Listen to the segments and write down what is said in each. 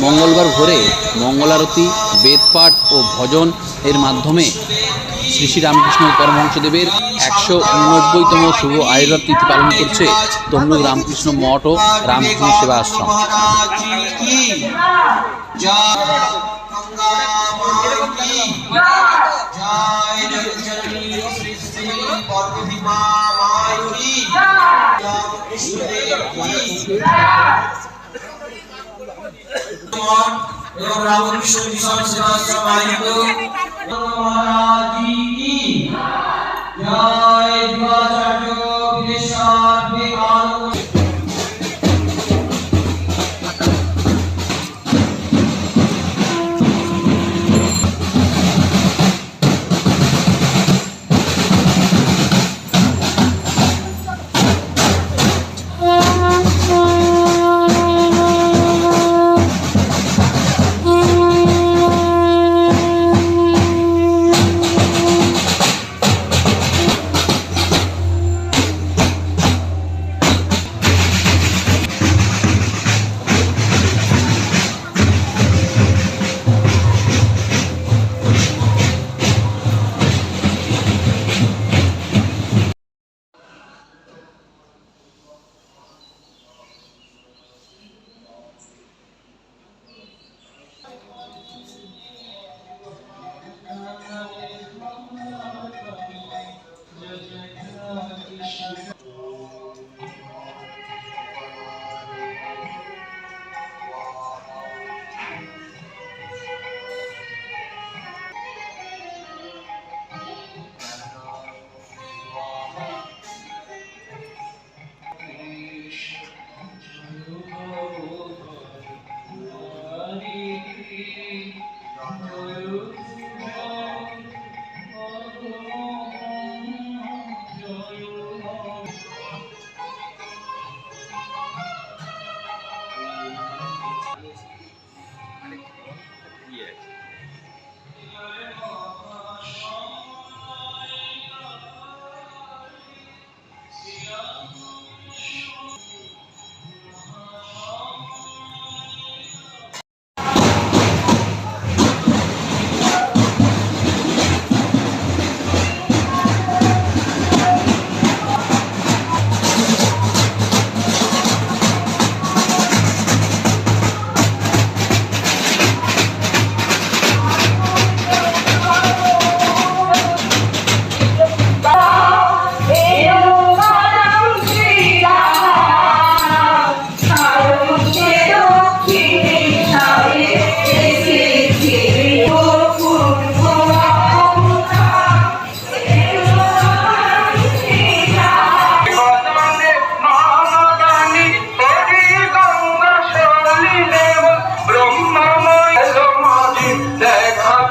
মঙ্গলবার ভোরে মঙ্গলারতি, বেদপাঠ ও ভজন এর মাধ্যমে শ্রী শ্রী রামকৃষ্ণ পরমহংসদেবের একশো উননব্বইতম শুভ আয়ুর্বেদ তিথি পালন করছে তমলুক রামকৃষ্ণ মঠ ও রামকৃষ্ণ সেবা আশ্রম এবং রামকৃষ্ণ মিশন সেবাশ্রম আয়োজিত মহারাজ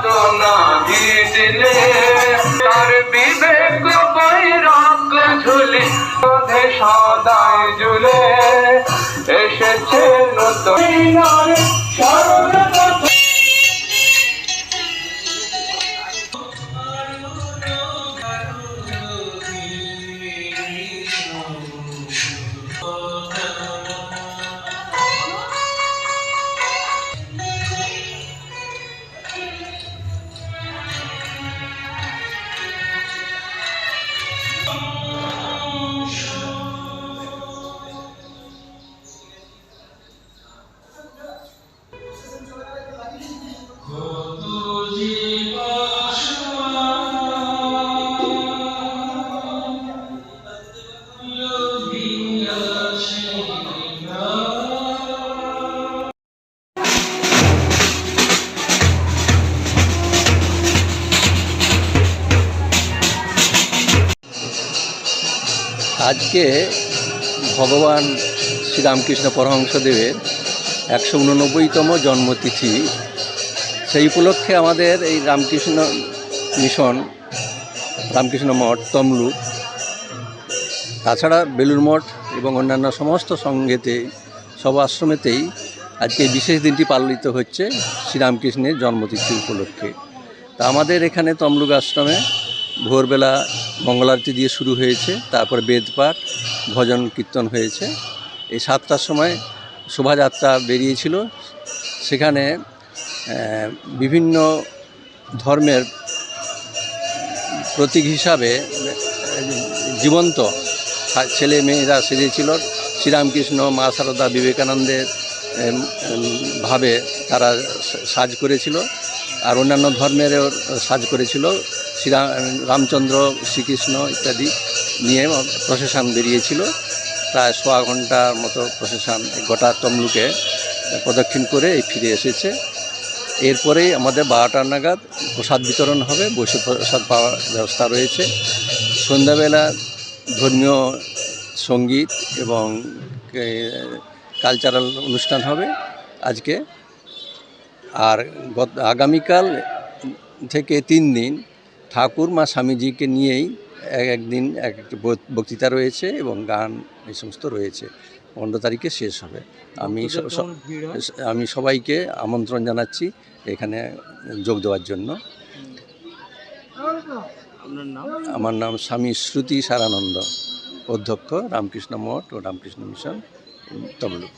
দেখাত না দিলে তার বিবেক বৈরাগ ঝুলি সদাই জুলে এসেছে নতুন আজকে ভগবান শ্রীরামকৃষ্ণ পরমহংসদেবের একশো উননব্বইতম জন্মতিথি। সেই উপলক্ষে আমাদের এই রামকৃষ্ণ মিশন, রামকৃষ্ণ মঠ, তমলুক, তাছাড়া বেলুর মঠ এবং অন্যান্য সমস্ত সঙ্গেতে সব আশ্রমেতেই আজকে বিশেষ দিনটি পালিত হচ্ছে শ্রীরামকৃষ্ণের জন্মতিথি উপলক্ষে। তা আমাদের এখানে তমলুক আশ্রমে ভোরবেলা মঙ্গলারতি দিয়ে শুরু হয়েছে, তারপর বেদপাঠ ভজন কীর্তন হয়েছে। এই সাতটার সময় শোভাযাত্রা বেরিয়েছিল। সেখানে বিভিন্ন ধর্মের প্রতীক হিসাবে জীবন্ত ছেলে মেয়েরা সেজেছিল। শ্রীরামকৃষ্ণ, মা সারদা বিবেকানন্দের ভাবে তারা সাজ করেছিল। আর অন্যান্য ধর্মেরও সাজ করেছিল। শ্রীরাম, রামচন্দ্র, শ্রীকৃষ্ণ ইত্যাদি নিয়ে প্রসেশন বেরিয়েছিল। প্রায় সোয়া ঘণ্টার মতো প্রসেশন গোটা তমলুকে প্রদক্ষিণ করে এই ফিরে এসেছে। এরপরেই আমাদের বারোটা নাগাদ প্রসাদ বিতরণ হবে বসে প্রসাদ পাওয়ার ব্যবস্থা রয়েছে। সন্ধ্যাবেলা ধর্মীয় সংগীত এবং কালচারাল অনুষ্ঠান হবে আজকে। আর গত, আগামীকাল থেকে তিন দিন ঠাকুর মা স্বামীজিকে নিয়েই এক একদিন এক একটি বক্তৃতা রয়েছে এবং গান এই সমস্ত রয়েছে। পনেরো তারিখে শেষ হবে। আমি আমি সবাইকে আমন্ত্রণ জানাচ্ছি এখানে যোগ দেওয়ার জন্য। আমার নাম স্বামী শ্রুতি সারানন্দ। অধ্যক্ষ রামকৃষ্ণ মঠ ও রামকৃষ্ণ মিশন তমলুক।